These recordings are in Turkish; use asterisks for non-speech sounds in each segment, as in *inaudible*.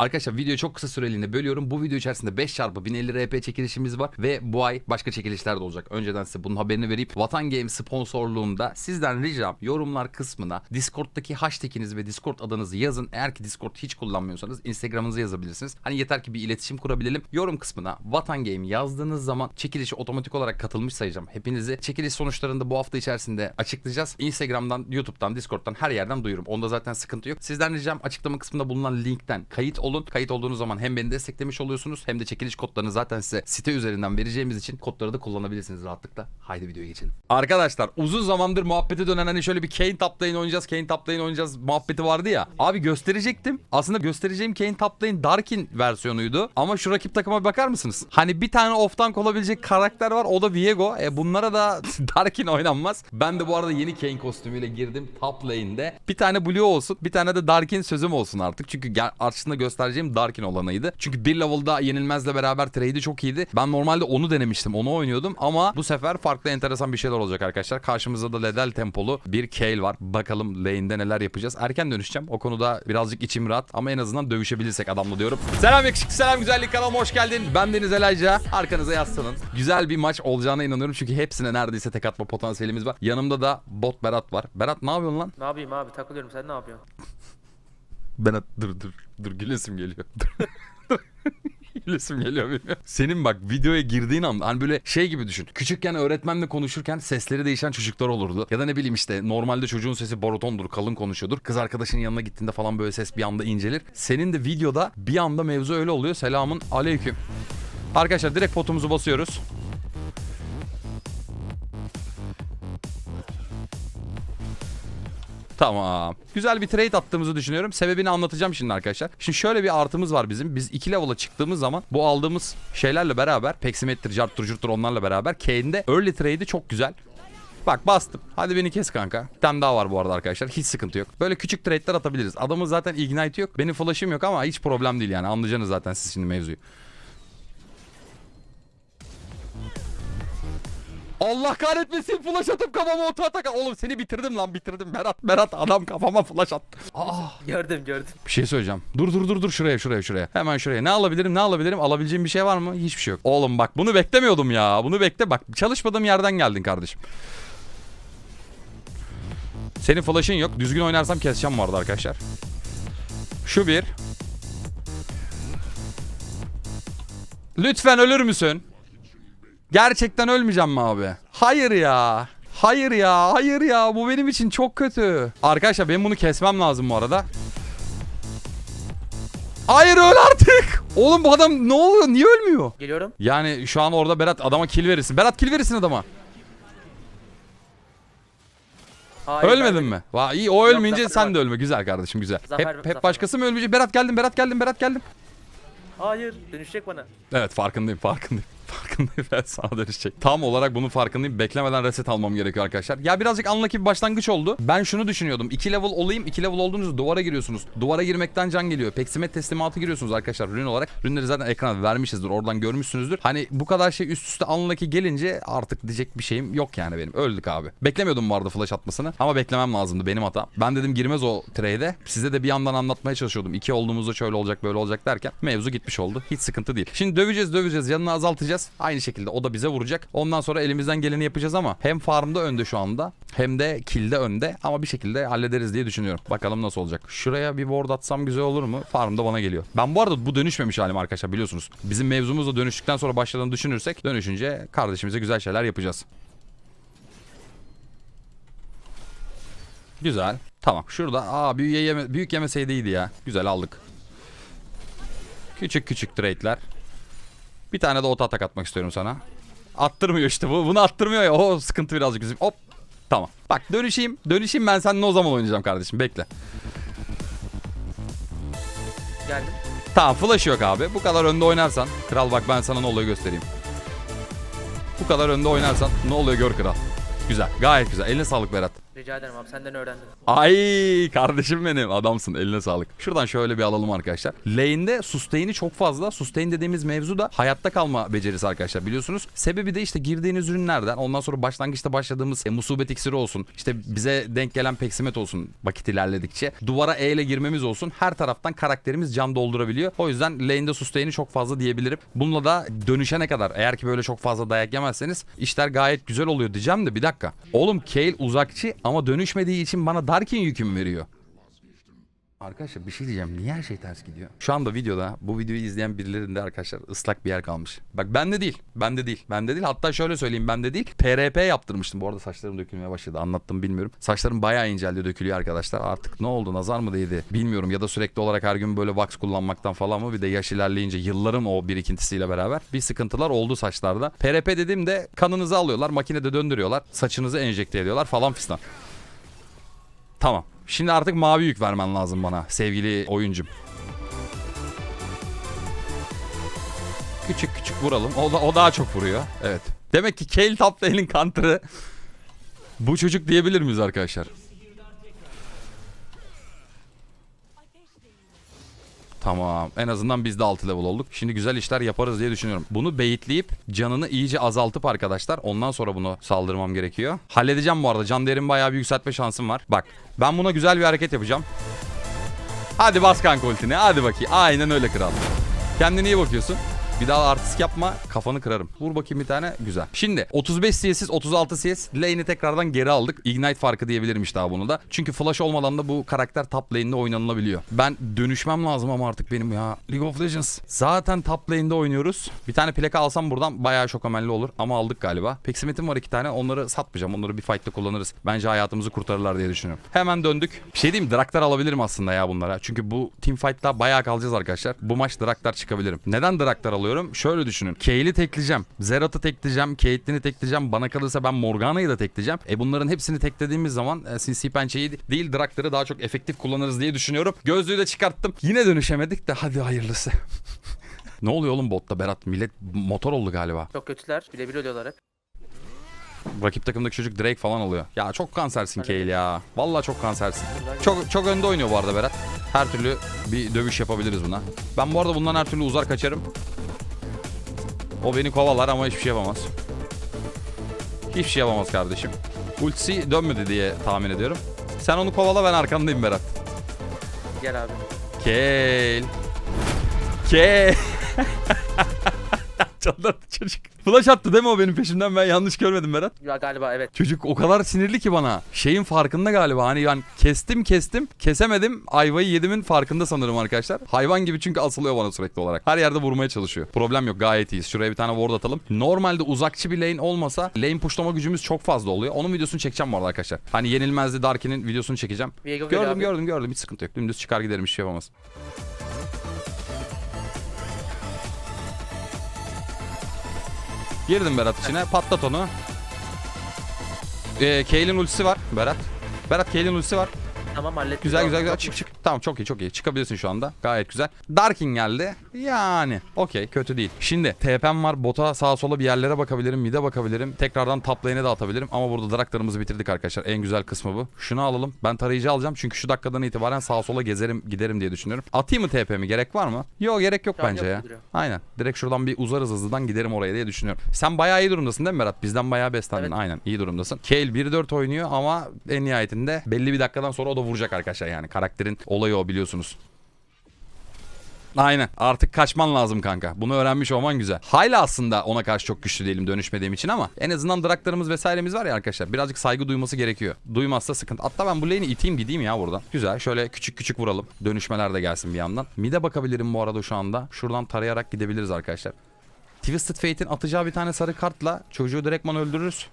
Arkadaşlar videoyu çok kısa süreliğine bölüyorum. Bu video içerisinde 5 çarpı 1050 RP çekilişimiz var ve bu ay başka çekilişler de olacak. Önceden size bunun haberini verip Vatan Game sponsorluğunda sizden ricam yorumlar kısmına Discord'daki hashtag'inizi ve Discord adınızı yazın. Eğer ki Discord hiç kullanmıyorsanız Instagram'ınızı yazabilirsiniz. Hani yeter ki bir iletişim kurabilelim. Yorum kısmına Vatan Game yazdığınız zaman çekilişe otomatik olarak katılmış sayacağım. Hepinizi çekiliş sonuçlarında bu hafta içerisinde açıklayacağız. Instagram'dan, YouTube'dan, Discord'dan her yerden duyurum. Onda zaten sıkıntı yok. Sizden ricam açıklama kısmında bulunan linkten kayıt olun. Kayıt olduğunuz zaman hem beni desteklemiş oluyorsunuz hem de çekiliş kodlarını zaten size site üzerinden vereceğimiz için kodları da kullanabilirsiniz rahatlıkla. Haydi videoya geçelim. Arkadaşlar uzun zamandır muhabbete dönen hani şöyle bir Kane top lane oynayacağız, Kane top lane oynayacağız muhabbeti vardı ya. Abi gösterecektim. Aslında göstereceğim Kane top lane Darkin versiyonuydu. Ama şu rakip takıma bakar mısınız? Hani bir tane off tank olabilecek karakter var o da Viego. E bunlara da *laughs* Darkin oynanmaz. Ben de bu arada yeni Kane kostümüyle girdim top lane'de. Bir tane Blue olsun bir tane de Darkin sözüm olsun artık. Çünkü aslında göstereceğim Darkin olanıydı. Çünkü bir level'da yenilmezle beraber trade'i çok iyiydi. Ben normalde onu denemiştim onu oynuyordum ama bu sefer farklı enteresan bir şeyler olacak arkadaşlar. Karşımızda da Ledel tempolu bir Kale var. Bakalım lane'de neler yapacağız. Erken dönüşeceğim. O konuda birazcık içim rahat ama en azından dövüşebilirsek adamla diyorum. Selam yakışıklı selam güzellik kanalıma hoş geldin. Ben Deniz Elayca. Arkanıza yaslanın. Güzel bir maç olacağına inanıyorum çünkü hepsine neredeyse tek atma potansiyelimiz var. Yanımda da bot Berat var. Berat ne yapıyorsun lan? Ne yapayım abi takılıyorum sen ne yapıyorsun? *laughs* Berat dur dur dur gülesim geliyor. *laughs* Gülesim geliyor benim. Senin bak videoya girdiğin an hani böyle şey gibi düşün. Küçükken öğretmenle konuşurken sesleri değişen çocuklar olurdu. Ya da ne bileyim işte normalde çocuğun sesi barotondur, kalın konuşuyordur. Kız arkadaşının yanına gittiğinde falan böyle ses bir anda incelir. Senin de videoda bir anda mevzu öyle oluyor. Selamun aleyküm. Arkadaşlar direkt potumuzu basıyoruz. Tamam. Güzel bir trade attığımızı düşünüyorum. Sebebini anlatacağım şimdi arkadaşlar. Şimdi şöyle bir artımız var bizim. Biz 2 level'a çıktığımız zaman bu aldığımız şeylerle beraber Peksimettir, Jarttur, Jurttur onlarla beraber Kane'de early trade'i çok güzel. Bak bastım. Hadi beni kes kanka. Bir tane daha var bu arada arkadaşlar. Hiç sıkıntı yok. Böyle küçük trade'ler atabiliriz. Adamın zaten ignite yok. Benim flash'ım yok ama hiç problem değil yani. Anlayacaksınız zaten siz şimdi mevzuyu. Allah kahretmesin flash atıp kafama otu atak. Oğlum seni bitirdim lan bitirdim. Berat Berat adam kafama flash attı. Aa. Gördüm gördüm. Bir şey söyleyeceğim. Dur dur dur dur şuraya şuraya şuraya. Hemen şuraya. Ne alabilirim ne alabilirim? Alabileceğim bir şey var mı? Hiçbir şey yok. Oğlum bak bunu beklemiyordum ya. Bunu bekle bak. Çalışmadığım yerden geldin kardeşim. Senin flash'ın yok. Düzgün oynarsam keseceğim arada arkadaşlar. Şu bir. Lütfen ölür müsün? Gerçekten ölmeyeceğim mi abi? Hayır ya. Hayır ya. Hayır ya. Bu benim için çok kötü. Arkadaşlar benim bunu kesmem lazım bu arada. Hayır öl artık. Oğlum bu adam ne oluyor? Niye ölmüyor? Geliyorum. Yani şu an orada Berat adama kill verirsin. Berat kill verirsin adama. Hayır, Ölmedin ben- mi? Va iyi o ölmeyince zafer sen var. de ölme. Güzel kardeşim güzel. Zafer- hep hep zafer başkası mı ölmeyecek? Berat geldim, Berat geldim, Berat geldim. Hayır dönüşecek bana. Evet farkındayım farkındayım. Farkındayım *laughs* dönüşecek. Tam olarak bunun farkındayım. Beklemeden reset almam gerekiyor arkadaşlar. Ya birazcık unlucky bir başlangıç oldu. Ben şunu düşünüyordum. 2 level olayım. 2 level olduğunuzda duvara giriyorsunuz. Duvara girmekten can geliyor. Peksimet teslimatı giriyorsunuz arkadaşlar ürün olarak. Ürünleri zaten ekrana vermişizdir. Oradan görmüşsünüzdür. Hani bu kadar şey üst üste unlucky gelince artık diyecek bir şeyim yok yani benim. Öldük abi. Beklemiyordum vardı flash atmasını. Ama beklemem lazımdı benim hatam. Ben dedim girmez o trade'e. Size de bir yandan anlatmaya çalışıyordum. 2 olduğumuzda şöyle olacak böyle olacak derken mevzu gitmiş oldu. Hiç sıkıntı değil. Şimdi döveceğiz döveceğiz. Yanını azaltacağız. Aynı şekilde o da bize vuracak. Ondan sonra elimizden geleni yapacağız ama hem farmda önde şu anda hem de kill'de önde ama bir şekilde hallederiz diye düşünüyorum. Bakalım nasıl olacak. Şuraya bir ward atsam güzel olur mu? Farmda bana geliyor. Ben bu arada bu dönüşmemiş halim arkadaşlar biliyorsunuz. Bizim mevzumuzla dönüştükten sonra başladığını düşünürsek dönüşünce kardeşimize güzel şeyler yapacağız. Güzel. Tamam. Şurada aa büyük, yeme, büyük yemeseydi iyiydi ya. Güzel aldık. Küçük küçük trade'ler. Bir tane de ota atak atmak istiyorum sana. Attırmıyor işte bu. Bunu attırmıyor ya. O sıkıntı birazcık bizim. Hop. Tamam. Bak dönüşeyim. Dönüşeyim ben seninle o zaman oynayacağım kardeşim. Bekle. Geldim. Tamam flash yok abi. Bu kadar önde oynarsan. Kral bak ben sana ne oluyor göstereyim. Bu kadar önde oynarsan ne oluyor gör kral. Güzel. Gayet güzel. Eline sağlık Berat. Rica ederim abi senden öğrendim. Ay kardeşim benim adamsın eline sağlık. Şuradan şöyle bir alalım arkadaşlar. Lane'de sustain'i çok fazla. Sustain dediğimiz mevzu da hayatta kalma becerisi arkadaşlar biliyorsunuz. Sebebi de işte girdiğiniz ürünlerden ondan sonra başlangıçta başladığımız e, musibet iksiri olsun. işte bize denk gelen peksimet olsun vakit ilerledikçe. Duvara E ile girmemiz olsun. Her taraftan karakterimiz can doldurabiliyor. O yüzden lane'de sustain'i çok fazla diyebilirim. Bununla da dönüşene kadar eğer ki böyle çok fazla dayak yemezseniz işler gayet güzel oluyor diyeceğim de bir dakika. Oğlum Kayle uzakçı ama dönüşmediği için bana Darkin yüküm veriyor. Arkadaşlar bir şey diyeceğim. Niye her şey ters gidiyor? Şu anda videoda bu videoyu izleyen birilerinde arkadaşlar ıslak bir yer kalmış. Bak bende değil. Bende değil. Bende değil. Hatta şöyle söyleyeyim bende değil. PRP yaptırmıştım. Bu arada saçlarım dökülmeye başladı. Anlattım bilmiyorum. Saçlarım bayağı inceldi dökülüyor arkadaşlar. Artık ne oldu? Nazar mı değdi? Bilmiyorum. Ya da sürekli olarak her gün böyle wax kullanmaktan falan mı? Bir de yaş ilerleyince yılların o birikintisiyle beraber bir sıkıntılar oldu saçlarda. PRP dediğimde kanınızı alıyorlar. Makinede döndürüyorlar. Saçınızı enjekte ediyorlar falan fistan. Tamam. Şimdi artık mavi yük vermen lazım bana sevgili oyuncum. Küçük küçük vuralım. O, da, o daha çok vuruyor. Evet. Demek ki Kale Top Lane'in counter'ı bu çocuk diyebilir miyiz arkadaşlar? Tamam. En azından biz de 6 level olduk. Şimdi güzel işler yaparız diye düşünüyorum. Bunu beyitleyip canını iyice azaltıp arkadaşlar ondan sonra bunu saldırmam gerekiyor. Halledeceğim bu arada. Can değerimi bayağı bir yükseltme şansım var. Bak ben buna güzel bir hareket yapacağım. Hadi bas kanka ultini. Hadi bakayım. Aynen öyle kral. Kendine iyi bakıyorsun. Bir daha artistik yapma kafanı kırarım. Vur bakayım bir tane güzel. Şimdi 35 CS'iz 36 CS. Lane'i tekrardan geri aldık. Ignite farkı diyebilirim işte daha bunu da. Çünkü flash olmadan da bu karakter top lane'de oynanılabiliyor. Ben dönüşmem lazım ama artık benim ya. League of Legends. Zaten top lane'de oynuyoruz. Bir tane plaka alsam buradan bayağı çok amelli olur. Ama aldık galiba. Peksimetim var iki tane. Onları satmayacağım. Onları bir fight'ta kullanırız. Bence hayatımızı kurtarırlar diye düşünüyorum. Hemen döndük. Bir şey diyeyim? Draktar alabilirim aslında ya bunlara. Çünkü bu team fight'ta bayağı kalacağız arkadaşlar. Bu maç Draktar çıkabilirim. Neden Draktar alıyorum? Şöyle düşünün. Kayl'i tekleyeceğim. Zerat'ı tekleyeceğim. Caitlyn'i tekleyeceğim. Bana kalırsa ben Morgana'yı da tekleyeceğim. E bunların hepsini teklediğimiz zaman e, sinsi pençeyi değil Draktar'ı daha çok efektif kullanırız diye düşünüyorum. Gözlüğü de çıkarttım. Yine dönüşemedik de hadi hayırlısı. *laughs* ne oluyor oğlum botta Berat? Millet motor oldu galiba. Çok kötüler. Birebir ölüyorlar hep. Rakip takımdaki çocuk Drake falan oluyor. Ya çok kansersin. Kayle ya. Vallahi çok kansersin. Çok çok önde oynuyor bu arada Berat. Her türlü bir dövüş yapabiliriz buna. Ben bu arada bundan her türlü uzar kaçarım. O beni kovalar ama hiçbir şey yapamaz. Hiçbir şey yapamaz kardeşim. Ultisi dönmedi diye tahmin ediyorum. Sen onu kovala ben arkandayım Berat. Gel abi. Kel. Kel. *laughs* Çıldırdı çocuk. Flash attı değil mi o benim peşimden ben yanlış görmedim Berat. Ya galiba evet. Çocuk o kadar sinirli ki bana. Şeyin farkında galiba. Hani yani kestim kestim. Kesemedim. Ayvayı yedimin farkında sanırım arkadaşlar. Hayvan gibi çünkü asılıyor bana sürekli olarak. Her yerde vurmaya çalışıyor. Problem yok gayet iyiyiz. Şuraya bir tane ward atalım. Normalde uzakçı bir lane olmasa lane pushlama gücümüz çok fazla oluyor. Onun videosunu çekeceğim bu arada arkadaşlar. Hani yenilmezdi Darkin'in videosunu çekeceğim. Viego Gördüm abi. gördüm gördüm. Hiç sıkıntı yok. Dümdüz çıkar giderim bir şey yapamaz. Girdim Berat içine. Patlat onu. Ee, Kaylin ultisi var Berat. Berat Kaylin ultisi var. Tamam hallettim. Güzel güzel güzel çık çık. Tamam çok iyi çok iyi. Çıkabilirsin şu anda. Gayet güzel. Darkin geldi. Yani okey kötü değil. Şimdi TP'm var. Bota sağa sola bir yerlere bakabilirim. Mid'e bakabilirim. Tekrardan top lane'e de atabilirim. Ama burada draklarımızı bitirdik arkadaşlar. En güzel kısmı bu. Şunu alalım. Ben tarayıcı alacağım. Çünkü şu dakikadan itibaren sağa sola gezerim giderim diye düşünüyorum. Atayım mı TP'mi? Gerek var mı? Yok gerek yok Şu an bence yok ya. gibi duruyor. Aynen. Direkt şuradan bir uzarız hızlıdan giderim oraya diye düşünüyorum. Sen bayağı iyi durumdasın değil mi Berat? Bizden bayağı beslendin. Evet. Aynen iyi durumdasın. Kale 1-4 oynuyor ama en nihayetinde belli bir dakikadan sonra o da vuracak arkadaşlar yani. Karakterin olayı o biliyorsunuz. Aynen. Artık kaçman lazım kanka. Bunu öğrenmiş olman güzel. Hala aslında ona karşı çok güçlü değilim dönüşmediğim için ama en azından draklarımız vesairemiz var ya arkadaşlar. Birazcık saygı duyması gerekiyor. Duymazsa sıkıntı. Hatta ben bu lane'i iteyim gideyim ya buradan. Güzel. Şöyle küçük küçük vuralım. Dönüşmeler de gelsin bir yandan. Mide bakabilirim bu arada şu anda. Şuradan tarayarak gidebiliriz arkadaşlar. Twisted Fate'in atacağı bir tane sarı kartla çocuğu direktman öldürürüz.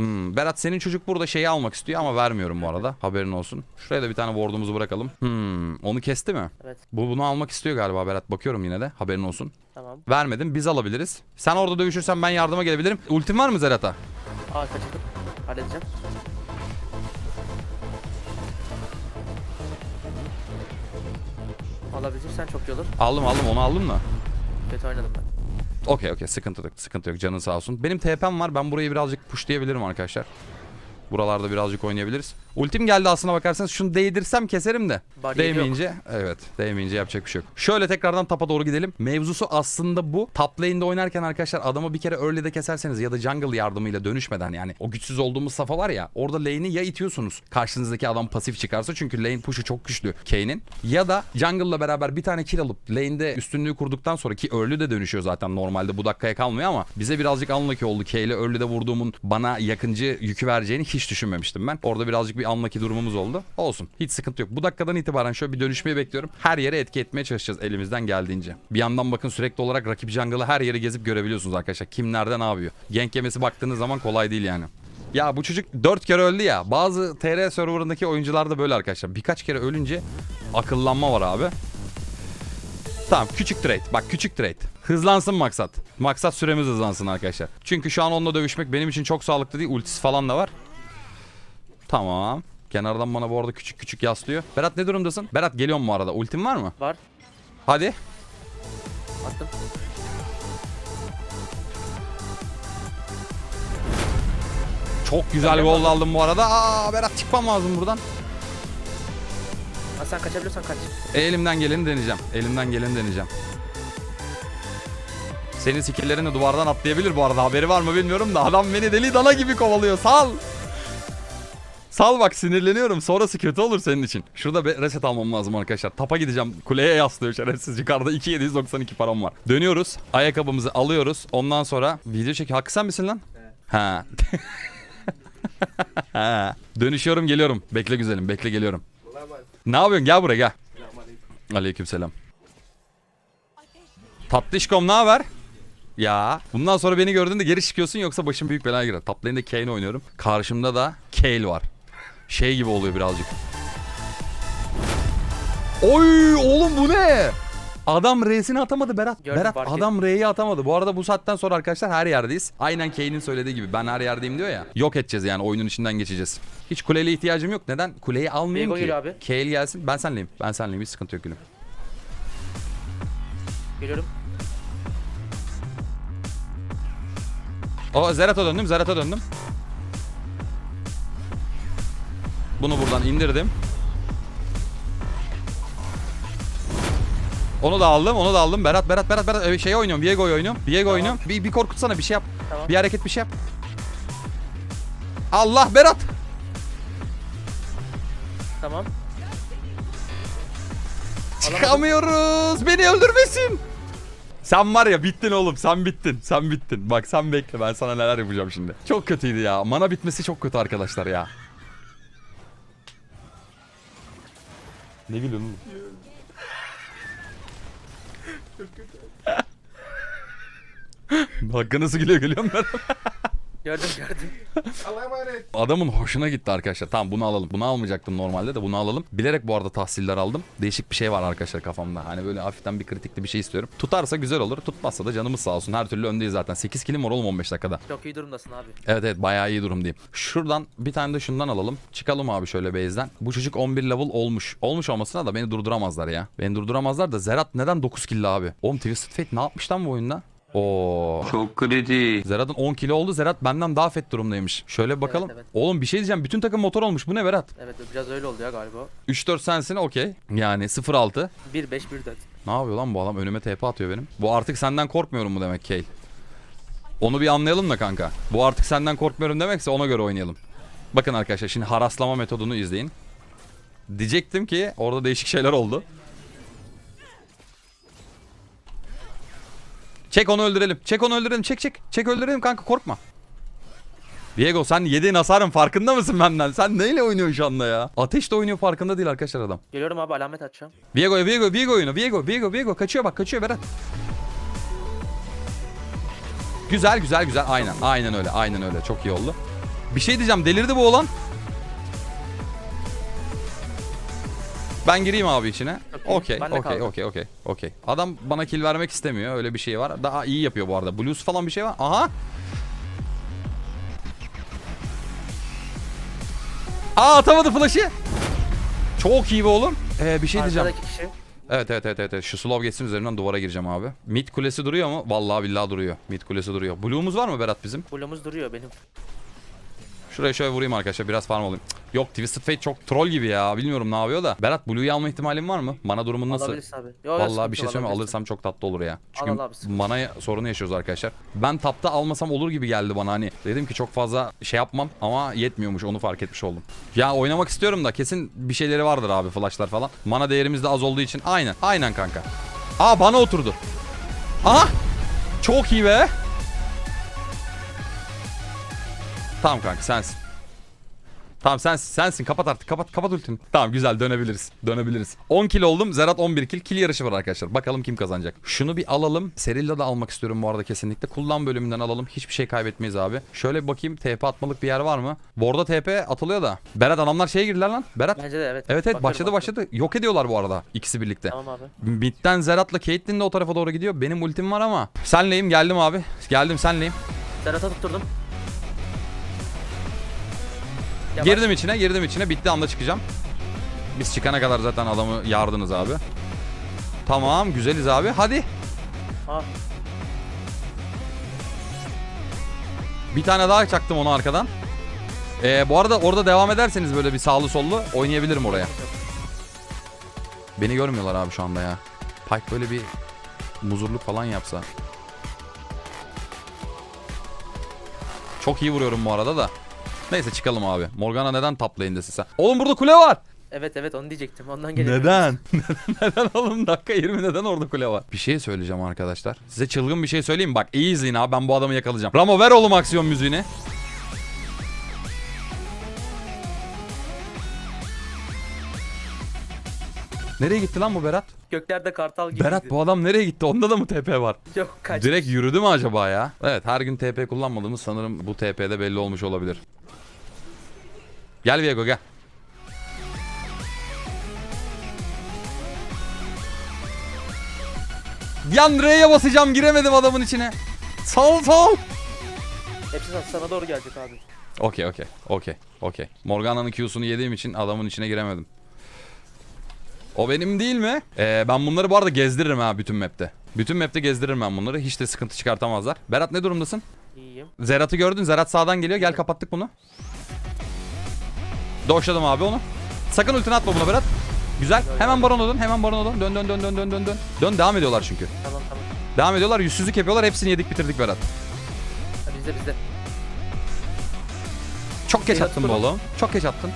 Hmm, Berat senin çocuk burada şeyi almak istiyor ama vermiyorum bu arada. Haberin olsun. Şuraya da bir tane ward'umuzu bırakalım. Hmm, onu kesti mi? Evet. Bu bunu almak istiyor galiba Berat. Bakıyorum yine de. Haberin olsun. Tamam. Vermedim. Biz alabiliriz. Sen orada dövüşürsen ben yardıma gelebilirim. Ultim var mı Zerat'a? Aa kaçırdım. Halledeceğim. Alabilirsen çok iyi olur. Aldım aldım onu aldım da. Kötü oynadım ben. Okey okey sıkıntı yok. Sıkıntı yok. Canın sağ olsun. Benim TP'm var. Ben burayı birazcık pushlayabilirim arkadaşlar. Buralarda birazcık oynayabiliriz. Ultim geldi aslına bakarsanız şunu değdirsem keserim de. Bug yedi yok. Değmeyince evet değmeyince yapacak bir şey yok. Şöyle tekrardan tapa doğru gidelim. Mevzusu aslında bu. Top lane'de oynarken arkadaşlar adamı bir kere early'de keserseniz ya da jungle yardımıyla dönüşmeden yani o güçsüz olduğumuz safa var ya orada lane'i ya itiyorsunuz karşınızdaki adam pasif çıkarsa çünkü lane push'u çok güçlü Kane'in ya da jungle'la beraber bir tane kill alıp lane'de üstünlüğü kurduktan sonra ki early de dönüşüyor zaten normalde bu dakikaya kalmıyor ama bize birazcık unlucky oldu. K ile early'de vurduğumun bana yakıncı yükü vereceğini hiç düşünmemiştim ben. Orada birazcık bir unlucky durumumuz oldu. Olsun. Hiç sıkıntı yok. Bu dakikadan itibaren şöyle bir dönüşmeyi bekliyorum. Her yere etki etmeye çalışacağız elimizden geldiğince. Bir yandan bakın sürekli olarak rakip jungle'ı her yeri gezip görebiliyorsunuz arkadaşlar. Kim nerede ne yapıyor. Gank yemesi baktığınız zaman kolay değil yani. Ya bu çocuk 4 kere öldü ya. Bazı TR serverındaki oyuncular da böyle arkadaşlar. Birkaç kere ölünce akıllanma var abi. Tamam küçük trade. Bak küçük trade. Hızlansın maksat. Maksat süremiz hızlansın arkadaşlar. Çünkü şu an onunla dövüşmek benim için çok sağlıklı değil. Ultisi falan da var. Tamam. Kenardan bana bu arada küçük küçük yaslıyor. Berat ne durumdasın? Berat geliyorum bu arada. Ultin var mı? Var. Hadi. Attım. Çok güzel gol aldım bu arada. Aa Berat çıkmam lazım buradan. Ha, sen kaçabiliyorsan kaç. E, elimden geleni deneyeceğim. Elimden geleni deneyeceğim. Senin skill'lerini duvardan atlayabilir bu arada. Haberi var mı bilmiyorum da adam beni deli dana gibi kovalıyor. Sal. Sal bak sinirleniyorum. Sonrası kötü olur senin için. Şurada bir reset almam lazım arkadaşlar. Tapa gideceğim. Kuleye yaslıyor şerefsiz. Yukarıda 2792 param var. Dönüyoruz. Ayakkabımızı alıyoruz. Ondan sonra video çek. Hakkı sen misin lan? Ha. *laughs* ha. Dönüşüyorum geliyorum. Bekle güzelim. Bekle geliyorum. Ne yapıyorsun? Gel buraya gel. Aleykümselam. Tatlışkom ne haber? Ya bundan sonra beni gördüğünde geri çıkıyorsun yoksa başım büyük belaya girer. Top lane'de Kayn oynuyorum. Karşımda da Kale var. Şey gibi oluyor birazcık. Oy oğlum bu ne? Adam R'sini atamadı Berat. Gördüm, Berat fark adam R'yi atamadı. Bu arada bu saatten sonra arkadaşlar her yerdeyiz. Aynen Kane'in söylediği gibi ben her yerdeyim diyor ya. Yok edeceğiz yani oyunun içinden geçeceğiz. Hiç kuleye ihtiyacım yok. Neden? Kuleyi almayayım Viego ki. abi. Kale gelsin. Ben senleyim. Ben senleyim. Hiç sıkıntı yok gülüm. Geliyorum. O Zerat'a döndüm. Zerat'a döndüm. Bunu buradan indirdim. Onu da aldım, onu da aldım. Berat, Berat, Berat, Berat. Ee, Şey oynuyorum, Viego'yu oynuyorum. Viego Tamam. oynuyorum. Bir, bir korkutsana, bir şey yap. Tamam. Bir hareket, bir şey yap. Allah Berat. Tamam. Çıkamıyoruz. Beni öldürmesin. Sen var ya bittin oğlum. Sen bittin. Sen bittin. Bak sen bekle. Ben sana neler yapacağım şimdi. Çok kötüydü ya. Mana bitmesi çok kötü arkadaşlar ya. Ne gülüyorsun oğlum? Hakkı nasıl gülüyor gülüyor mu ben? Gördüm gördüm. *laughs* Adamın hoşuna gitti arkadaşlar. Tamam bunu alalım. Bunu almayacaktım normalde de bunu alalım. Bilerek bu arada tahsiller aldım. Değişik bir şey var arkadaşlar kafamda. Hani böyle hafiften bir kritikli bir şey istiyorum. Tutarsa güzel olur. Tutmazsa da canımız sağ olsun. Her türlü öndeyiz zaten. 8 kilim var oğlum 15 dakikada. Çok iyi durumdasın abi. Evet evet bayağı iyi durumdayım. Şuradan bir tane de şundan alalım. Çıkalım abi şöyle base'den. Bu çocuk 11 level olmuş. Olmuş olmasına da beni durduramazlar ya. Beni durduramazlar da Zerat neden 9 kill abi? Oğlum Twisted Fate ne yapmış lan bu oyunda? Oo. Çok kritik. Zerat'ın 10 kilo oldu. Zerat benden daha fet durumdaymış. Şöyle bir bakalım. evet. Oğlum bir şey diyeceğim. Bütün takım motor olmuş. Bu ne Berat? Evet biraz öyle oldu ya galiba. 3-4 sensin okey. Yani 0-6. 1-5 1-4. Ne yapıyor lan bu adam? Önüme TP atıyor benim. Bu artık senden korkmuyorum mu demek Kale? Onu bir anlayalım da kanka. Bu artık senden korkmuyorum demekse ona göre oynayalım. Bakın arkadaşlar şimdi haraslama metodunu izleyin. Diyecektim ki orada değişik şeyler oldu. Çek onu öldürelim. Çek onu öldürelim. Çek çek. Çek öldürelim kanka korkma. Diego sen yediğin hasarın farkında mısın benden? Sen neyle oynuyorsun şu anda ya? Ateşle oynuyor farkında değil arkadaşlar adam. Geliyorum abi alamet açacağım. Viego, Viego, Viego oyunu. Viego, Viego, Viego. Kaçıyor bak, kaçıyor Berat. Güzel, güzel, güzel. Aynen, aynen öyle, aynen öyle. Çok iyi oldu. Bir şey diyeceğim, delirdi bu olan. Ben gireyim abi içine. Okey, Okey, ben de okey, kaldım. okey, okey, okey. Adam bana kill vermek istemiyor. Öyle bir şey var. Daha iyi yapıyor bu arada. Blues falan bir şey var. Aha. Aa atamadı flash'ı. Çok iyi be oğlum. Ee, bir şey diyeceğim. Arkadaki kişi. Evet evet evet evet. evet. Şu slow geçsin üzerinden duvara gireceğim abi. Mid kulesi duruyor mu? Vallahi billahi duruyor. Mid kulesi duruyor. Blue'umuz var mı Berat bizim? Blue'umuz duruyor benim. Şuraya şöyle vurayım arkadaşlar biraz farm alayım. Cık, Yok Twisted Fate çok troll gibi ya. Bilmiyorum ne yapıyor da. Berat Blue'yu alma ihtimalin var mı? Mana durumun nasıl? Alabilirsin abi. Yo, yo, Vallahi bir şey yok, söyleyeyim mi? Alırsam çok tatlı olur ya. Çünkü Al, al abi, sıkıntı mana sorunu yaşıyoruz arkadaşlar. Ben tapta almasam olur gibi geldi bana hani. Dedim ki çok fazla şey yapmam ama yetmiyormuş onu fark etmiş oldum. Ya oynamak istiyorum da kesin bir şeyleri vardır abi flashlar falan. Mana değerimiz de az olduğu için aynen. Aynen kanka. Aa bana oturdu. Aha! Çok iyi be. Tamam kanka sensin. Tamam sen sensin kapat artık kapat kapat ultini. Tamam güzel dönebiliriz. Dönebiliriz. 10 kill oldum. Zerat 11 kill. Kill yarışı var arkadaşlar. Bakalım kim kazanacak. Şunu bir alalım. Serilla da almak istiyorum bu arada kesinlikle. Kullan bölümünden alalım. Hiçbir şey kaybetmeyiz abi. Şöyle bir bakayım TP atmalık bir yer var mı? Borda TP atılıyor da. Berat adamlar şeye girdiler lan. Berat. Bence de evet. Evet evet Bakıyorum, başladı bakıyorum. başladı. Yok ediyorlar bu arada ikisi birlikte. Tamam abi. Mid'den Zerat'la Caitlyn de o tarafa doğru gidiyor. Benim ultim var ama. Senleyim geldim abi. Geldim senleyim. Serhat'a tutturdum. Yavaş. Girdim içine, girdim içine. Bitti anda çıkacağım. Biz çıkana kadar zaten adamı yardınız abi. Tamam, güzeliz abi. Hadi. Ha, Bir tane daha çaktım onu arkadan. Ee, bu arada orada devam ederseniz böyle bir sağlı sollu oynayabilirim oraya. Beni görmüyorlar abi şu anda ya. Pike böyle bir muzurluk falan yapsa. Çok iyi vuruyorum bu arada da. Neyse çıkalım abi. Morgana neden top lane'desin sen? Oğlum burada kule var. evet evet onu diyecektim. Ondan geliyor. *laughs* Neden? neden oğlum dakika 20 neden orada kule var? Bir şey söyleyeceğim arkadaşlar. Size çılgın bir şey söyleyeyim? Bak iyi izleyin abi ben bu adamı yakalayacağım. Ramo ver oğlum aksiyon müziğini. Nereye gitti lan bu Berat? Göklerde kartal gibi. Berat bu adam nereye gitti? Onda da mı TP var? Yok kaç. Direkt yürüdü mü acaba ya? Evet her gün TP kullanmadığımız sanırım bu TP'de belli olmuş olabilir. Gel Viego gel. Yan R'ye basacağım giremedim adamın içine. Sal sal. Hepsi sana- sana doğru gelecek abi. Okey okey okey okey. Morgana'nın Q'sunu yediğim için adamın içine giremedim. O benim değil mi? Ee, ben bunları bu arada gezdiririm ha bütün map'te. Bütün map'te gezdiririm ben bunları. Hiç de sıkıntı çıkartamazlar. Berat ne durumdasın? İyiyim. Zerat'ı gördün. Zerat sağdan geliyor. Gel kapattık bunu. Doşladım abi onu. Sakın ultini atma buna Berat. Güzel. Hemen barona dön. Hemen barona dön. Dön dön dön dön dön dön dön. Dön devam ediyorlar çünkü. Tamam tamam. Devam ediyorlar. Yüzsüzlük yapıyorlar. Hepsini yedik bitirdik Berat. Ha, bizde bizde. Çok geç attın durun. oğlum. Çok geç attın.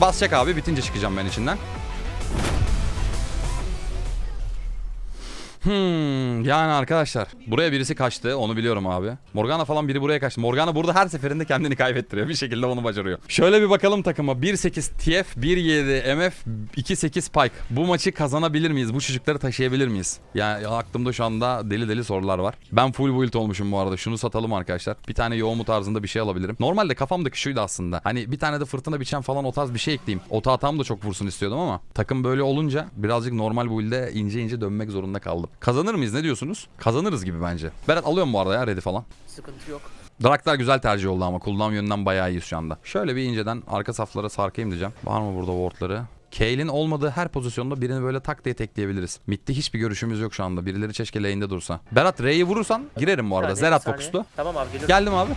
Basacak abi. Bitince çıkacağım ben içinden. Hmm, yani arkadaşlar buraya birisi kaçtı onu biliyorum abi. Morgana falan biri buraya kaçtı. Morgana burada her seferinde kendini kaybettiriyor. Bir şekilde onu başarıyor. Şöyle bir bakalım takıma. 1-8 TF, 1-7 MF, 2-8 Pike. Bu maçı kazanabilir miyiz? Bu çocukları taşıyabilir miyiz? Yani aklımda şu anda deli deli sorular var. Ben full build olmuşum bu arada. Şunu satalım arkadaşlar. Bir tane yoğun mu tarzında bir şey alabilirim. Normalde kafamdaki şuydu aslında. Hani bir tane de fırtına biçen falan o tarz bir şey ekleyeyim. Ota atam da çok vursun istiyordum ama takım böyle olunca birazcık normal build'e ince ince dönmek zorunda kaldım. Kazanır mıyız ne diyorsunuz? Kazanırız gibi bence. Berat alıyorum bu arada ya ready falan. Sıkıntı yok. Draktar güzel tercih oldu ama kullanım yönünden bayağı iyiyiz şu anda. Şöyle bir inceden arka saflara sarkayım diyeceğim. Var mı burada wardları? Kane'in olmadığı her pozisyonda birini böyle tak diye tekleyebiliriz. Mid'de hiçbir görüşümüz yok şu anda. Birileri keşke lane'de dursa. Berat R'yi vurursan girerim bu arada. Saniye, Zerat saniye. fokuslu. Tamam abi geliyorum. Geldim abi.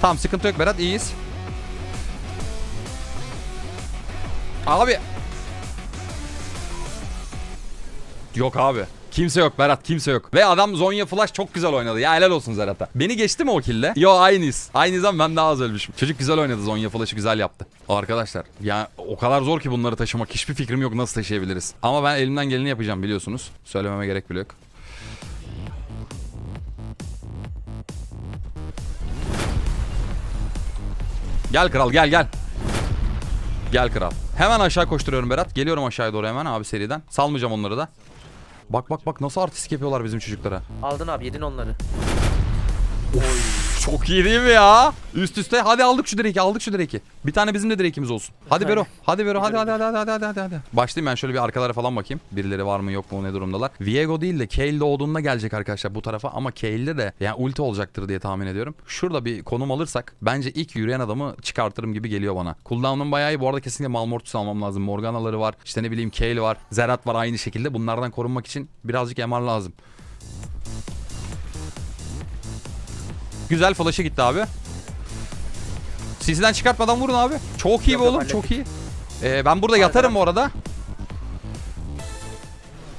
Tamam sıkıntı yok Berat iyiyiz. Abi. Yok abi. Kimse yok Berat kimse yok. Ve adam Zonya Flash çok güzel oynadı. Ya helal olsun Zerat'a. Beni geçti mi o kille? Yo aynıyız. Aynıyız ama ben daha az ölmüşüm. Çocuk güzel oynadı Zonya Flash'ı güzel yaptı. Arkadaşlar ya o kadar zor ki bunları taşımak. Hiçbir fikrim yok nasıl taşıyabiliriz. Ama ben elimden geleni yapacağım biliyorsunuz. Söylememe gerek bile yok. Gel kral gel gel. Gel kral. Hemen aşağı koşturuyorum Berat. Geliyorum aşağıya doğru hemen abi seriden. Salmayacağım onları da. Bak bak bak nasıl artistik yapıyorlar bizim çocuklara. Aldın abi yedin onları. Çok iyi değil mi ya? Üst üste hadi aldık şu direği aldık şu direği. Bir tane bizim de direğimiz olsun. Hadi Bero. Hadi Bero hadi hadi hadi hadi hadi hadi hadi. Başlayayım ben şöyle bir arkalara falan bakayım. Birileri var mı yok mu ne durumdalar. Viego değil de Kayle olduğunda gelecek arkadaşlar bu tarafa ama Kale'de de yani ulti olacaktır diye tahmin ediyorum. Şurada bir konum alırsak bence ilk yürüyen adamı çıkartırım gibi geliyor bana. Cooldown'um bayağı iyi. Bu arada kesinlikle Malmortus almam lazım. Morganaları var. İşte ne bileyim Kale var. Zerat var aynı şekilde. Bunlardan korunmak için birazcık MR lazım. Güzel flash'ı gitti abi. Sizden çıkartmadan vurun abi. Çok iyi Yok, be oğlum çok iyi. Ee, ben burada yatarım bu arada.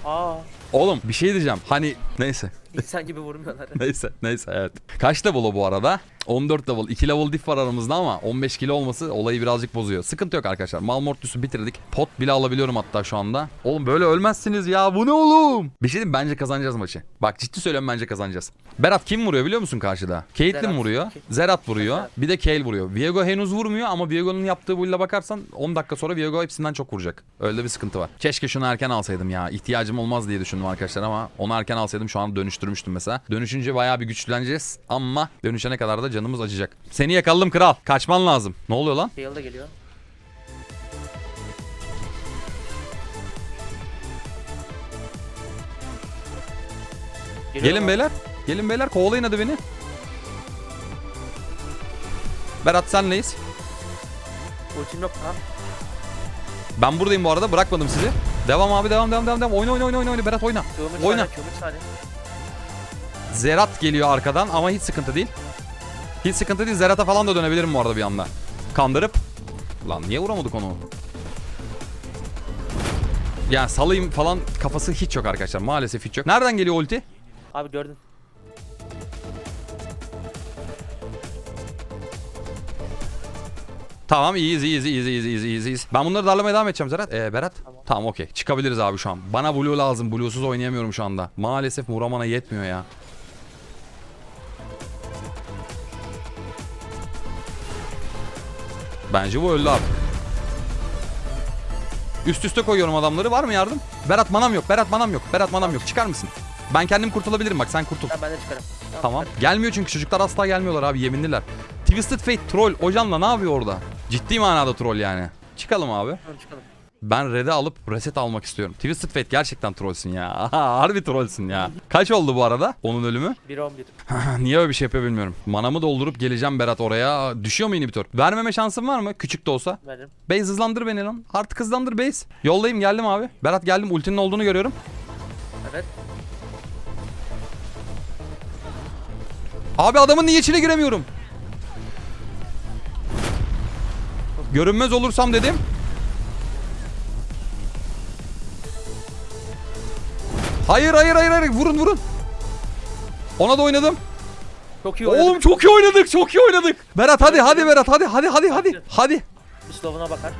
Aa. Oğlum bir şey diyeceğim. Hani neyse. insan gibi vurmuyorlar. *laughs* Neyse neyse evet. Kaç level o bu arada? 14 level. 2 level diff var aramızda ama 15 kilo olması olayı birazcık bozuyor. Sıkıntı yok arkadaşlar. Malmortius'u bitirdik. Pot bile alabiliyorum hatta şu anda. Oğlum böyle ölmezsiniz ya. Bu ne oğlum? Bir şey diyeyim bence kazanacağız maçı. Bak ciddi söylüyorum bence kazanacağız. Berat kim vuruyor biliyor musun karşıda? Caitlyn vuruyor. Zerat vuruyor. Bir de Kayle vuruyor. Viego henüz vurmuyor ama Viego'nun yaptığı build'e bakarsan 10 dakika sonra Viego hepsinden çok vuracak. Öyle bir sıkıntı var. Keşke şunu erken alsaydım ya. İhtiyacım olmaz diye düşündüm arkadaşlar ama onu erken alsaydım şu an dönüştürmüştüm mesela. Dönüşünce bayağı bir güçleneceğiz ama dönüşene kadar da canımız acıyacak. Seni yakaladım kral. Kaçman lazım. Ne oluyor lan? Gale da geliyor. Geliyor Gelin ama. beyler. Gelin beyler kovalayın hadi beni. Berat senleyiz. Ultim yok ha. Ben buradayım bu arada bırakmadım sizi. Devam abi devam devam devam. devam. Oyna oyna oyna oyna Berat oyna. Kıvırmış Oyna. tane. Zerat geliyor arkadan ama hiç sıkıntı değil. Hiç sıkıntı değil. Zerat'a falan da dönebilirim bu arada bir anda. Kandırıp. Lan niye vuramadık onu? Yani salayım falan kafası hiç yok arkadaşlar. Maalesef hiç yok. Nereden geliyor ulti? Abi gördün. Tamam iyiyiz iyiyiz iyiyiz iyiyiz iyiyiz iyiyiz. Ben bunları darlamaya devam edeceğim Zerat. Ee, Berat. Tamam. Tamam okey. Çıkabiliriz abi şu an. Bana blue lazım. Blue'suz oynayamıyorum şu anda. Maalesef Muraman'a yetmiyor ya. Bence bu öldü abi. Üst üste koyuyorum adamları. Var mı yardım? Berat manam yok. Berat manam yok. Berat manam yok. Çıkar mısın? Ben kendim kurtulabilirim bak sen kurtul. Ben benden çıkarım. Tamam. çıkarım. Gelmiyor çünkü çocuklar asla gelmiyorlar abi yeminliler. Twisted Fate troll. Ocan'la ne yapıyor orada? Ciddi manada troll yani. Çıkalım abi. Tamam, çıkalım. Ben red'e alıp reset almak istiyorum. Twisted Fate gerçekten trollsün ya. *laughs* Harbi trollsün ya. Kaç oldu bu arada onun ölümü? *laughs* 1-11. *laughs* Niye öyle bir şey yapıyor bilmiyorum. Manamı doldurup geleceğim Berat oraya. Düşüyor mu inhibitor? Vermeme şansın var mı? Küçük de olsa. Veririm. Base hızlandır beni lan. Artık hızlandır base. Yoldayım geldim abi. Berat geldim ultinin olduğunu görüyorum. Evet. Abi adamın niye içine giremiyorum? Görünmez olursam dedim. Hayır hayır hayır hayır vurun vurun. Ona da oynadım. Çok iyi oynadık. Oğlum çok iyi oynadık çok iyi oynadık. Berat hadi hadi Berat hadi hadi hadi hadi. Hadi. Bir slow'una bakar.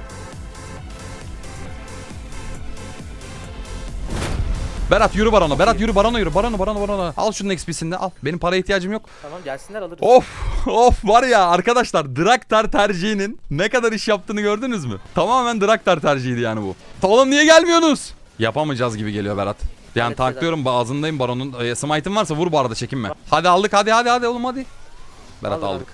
Berat yürü barona. Berat yürü barona yürü. Barona barona barona. Al şunun XP'sini de al. Benim para ihtiyacım yok. Tamam gelsinler alırız. Of of var ya arkadaşlar Draktar tercihinin ne kadar iş yaptığını gördünüz mü? Tamamen Draktar tercihiydi yani bu. Oğlum niye gelmiyorsunuz? Yapamayacağız gibi geliyor Berat. Yani tanklıyorum ağzındayım baronun. E, smite'ın varsa vur bu arada çekinme. Hadi aldık hadi hadi hadi oğlum hadi. Berat Aldık.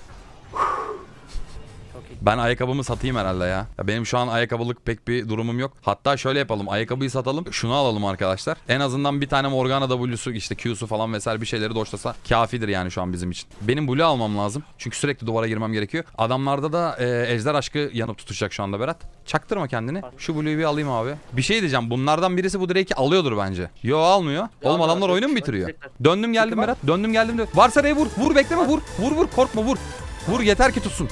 Ben ayakkabımı satayım herhalde ya. ya. Benim şu an ayakkabılık pek bir durumum yok. Hatta şöyle yapalım. Ayakkabıyı satalım. Şunu alalım arkadaşlar. En azından bir tane Morgana W'su işte Q'su falan vesaire bir şeyleri doşlasa kafidir yani şu an bizim için. Benim Blue almam lazım. Çünkü sürekli duvara girmem gerekiyor. Adamlarda da e, ejder aşkı yanıp tutacak şu anda Berat. Çaktırma kendini. Şu Blue'yu bir alayım abi. Bir şey diyeceğim. Bunlardan birisi bu Drake'i alıyordur bence. Yo almıyor. Oğlum adamlar oyunu mu bitiriyor? Döndüm geldim. Berat. Döndüm geldim. Dö- Varsa R'ye vur. Vur bekleme vur. Vur vur korkma vur. Vur yeter ki tutsun.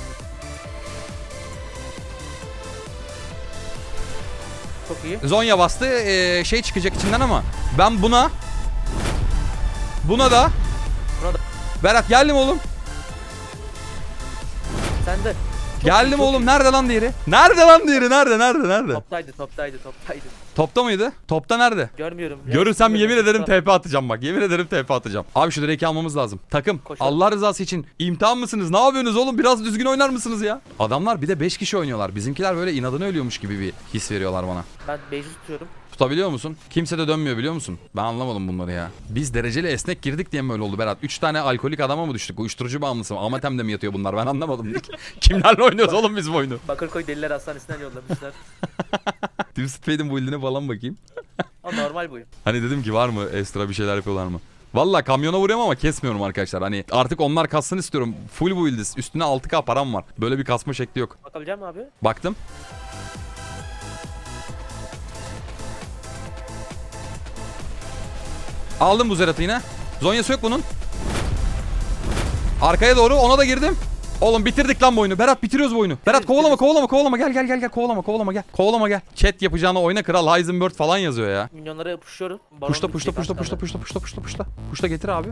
Çok iyi. Zonya bastı ee, şey çıkacak içinden ama ben buna buna da Buna da. Berat geldim oğlum. Sen de. Çok geldim çok oğlum. iyi. Nerede lan diğeri? Nerede lan diğeri? Nerede? Nerede? Nerede? Toptaydı toptaydı toptaydı. Topta mıydı? Topta nerede? Görmüyorum. Görürsem yemin ederim TP atacağım bak. Yemin ederim TP atacağım. Abi şu Drake'i almamız lazım. Takım Koşalım. Allah rızası için imtihan mısınız? Ne yapıyorsunuz oğlum? Biraz düzgün oynar mısınız ya? Adamlar bir de 5 kişi oynuyorlar. Bizimkiler böyle inadına ölüyormuş gibi bir his veriyorlar bana. Ben base'i tutuyorum. Tutabiliyor musun? Kimse de dönmüyor biliyor musun? Ben anlamadım bunları ya. Biz dereceli esnek girdik diye mi öyle oldu Berat? 3 tane alkolik adama mı düştük? Uyuşturucu bağımlısı mı? Amatem'de mi yatıyor bunlar? Ben anlamadım. *laughs* Kimlerle oynuyoruz oğlum biz bu oyunu? Bakırköy Deliler Hastanesi'nden yollamışlar. *laughs* Twisted Fate'in bu ildine falan bakayım. o normal bu. *laughs* Hani dedim ki var mı ekstra bir şeyler yapıyorlar mı? Valla kamyona vuruyorum ama kesmiyorum arkadaşlar. Hani artık onlar kassın istiyorum. Full bu ildiz. Üstüne 6k param var. Böyle bir kasma şekli yok. Bakabilecek misin abi? Baktım. Aldım bu zeratı yine. Zonyası yok bunun. Arkaya doğru ona da girdim. Oğlum bitirdik lan bu oyunu. Berat bitiriyoruz bu oyunu. Berat kovalama kovalama kovalama gel gel gel gel kovalama kovalama gel. Kovalama gel. Chat yapacağını oyna kral Heisenberg falan yazıyor ya. Minyonları puşluyorum. Baron Puşta puşta bitecek puşta az puşta kaldı. puşta puşta puşta puşta. Puşta getir abi.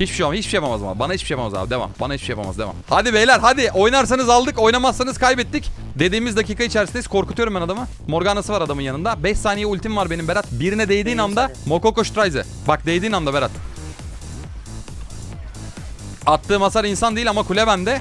Hiçbir şey olmaz. Hiçbir şey yapamaz ama. Bana hiçbir şey yapamaz abi. Devam. Bana hiçbir şey yapamaz. Devam. Hadi beyler hadi. Oynarsanız aldık. Oynamazsanız kaybettik. Dediğimiz dakika içerisindeyiz. Korkutuyorum ben adamı. Morgana'sı var adamın yanında. 5 saniye ultim var benim Berat. Birine değdiğin anda. Mokoko Strize. Bak değdiğin anda Berat. Attığım hasar insan değil ama kule bende.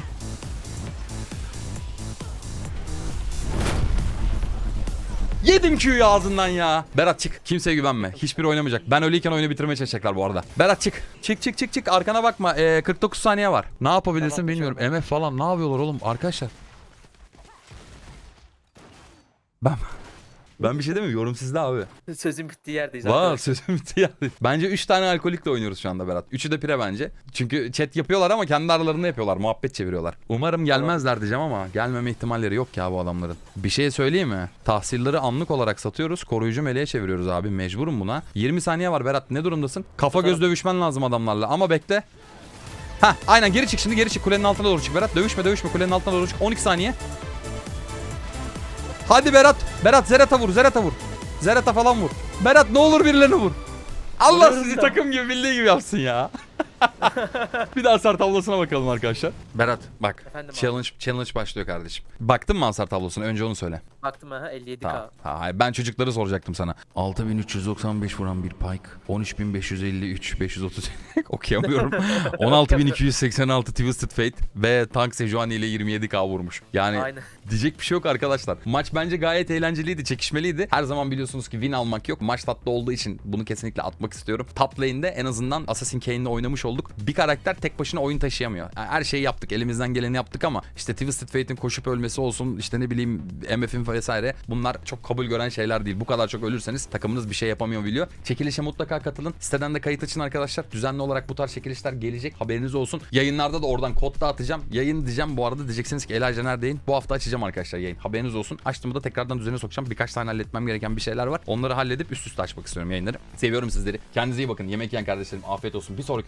Yedim Q'yu ağzından ya. Berat çık. Kimseye güvenme. Hiçbiri oynamayacak. Ben ölüyken oyunu bitirmeye çalışacaklar bu arada. Berat çık. Çık çık çık çık. Arkana bakma. Ee, 49 saniye var. Ne yapabilirsin Tamam, bilmiyorum. MF falan ne yapıyorlar oğlum arkadaşlar? Ben ben bir şey demiyorum. Yorum sizde abi. Sözün bittiği yerdeyiz. Arkadaşlar. sözüm bitti ya. Bence 3 tane alkolikle oynuyoruz şu anda Berat. Üçü de pire bence. Çünkü chat yapıyorlar ama kendi aralarında yapıyorlar. Muhabbet çeviriyorlar. Umarım gelmezler diyeceğim ama gelmeme ihtimalleri yok ya bu adamların. Bir şey söyleyeyim mi? Tahsilleri anlık olarak satıyoruz. Koruyucu meleğe çeviriyoruz abi. Mecburum buna. 20 saniye var Berat. Ne durumdasın? Kafa göz dövüşmen lazım adamlarla. Ama bekle. Ha aynen geri çık şimdi geri çık kulenin altına doğru çık Berat dövüşme dövüşme kulenin altına doğru çık 12 saniye Hadi Berat. Berat Zerat'a vur Zerat'a vur. Zerat'a falan vur. Berat ne olur birilerini vur. Allah Vuruyorum sizi da. takım gibi bildiği gibi yapsın ya *laughs* bir daha hasar tablosuna bakalım arkadaşlar. Berat bak Efendim abi. challenge challenge başlıyor kardeşim. Baktın mı hasar tablosuna? Önce onu söyle. Baktım ha 57k. Tamam. Ha, ben çocukları soracaktım sana. 6395 vuran bir Pike. 13553 530 *laughs* okuyamıyorum. *laughs* 16286 Twisted Fate ve Tank Sejuani ile 27k vurmuş. Yani Aynen. diyecek bir şey yok arkadaşlar. Maç bence gayet eğlenceliydi, çekişmeliydi. Her zaman biliyorsunuz ki win almak yok. Maç tatlı olduğu için bunu kesinlikle atmak istiyorum. Top lane'de en azından Assassin Kane'le oynamış olduk. Bir karakter tek başına oyun taşıyamıyor. Yani her şeyi yaptık, elimizden geleni yaptık ama işte Twisted Fate'in koşup ölmesi olsun, işte ne bileyim MF'in vesaire bunlar çok kabul gören şeyler değil. Bu kadar çok ölürseniz takımınız bir şey yapamıyor biliyor. Çekilişe mutlaka katılın. Siteden de kayıt açın arkadaşlar. Düzenli olarak bu tarz çekilişler gelecek. Haberiniz olsun. Yayınlarda da oradan kod da atacağım. Yayın diyeceğim bu arada diyeceksiniz ki Elijah neredeyim? Bu hafta açacağım arkadaşlar yayın. Haberiniz olsun. Açtığımda tekrardan düzene sokacağım. Birkaç tane halletmem gereken bir şeyler var. Onları halledip üst üste açmak istiyorum yayınları. Seviyorum sizleri. Kendinize iyi bakın. Yemek yiyen kardeşlerim afiyet olsun. Bir sonraki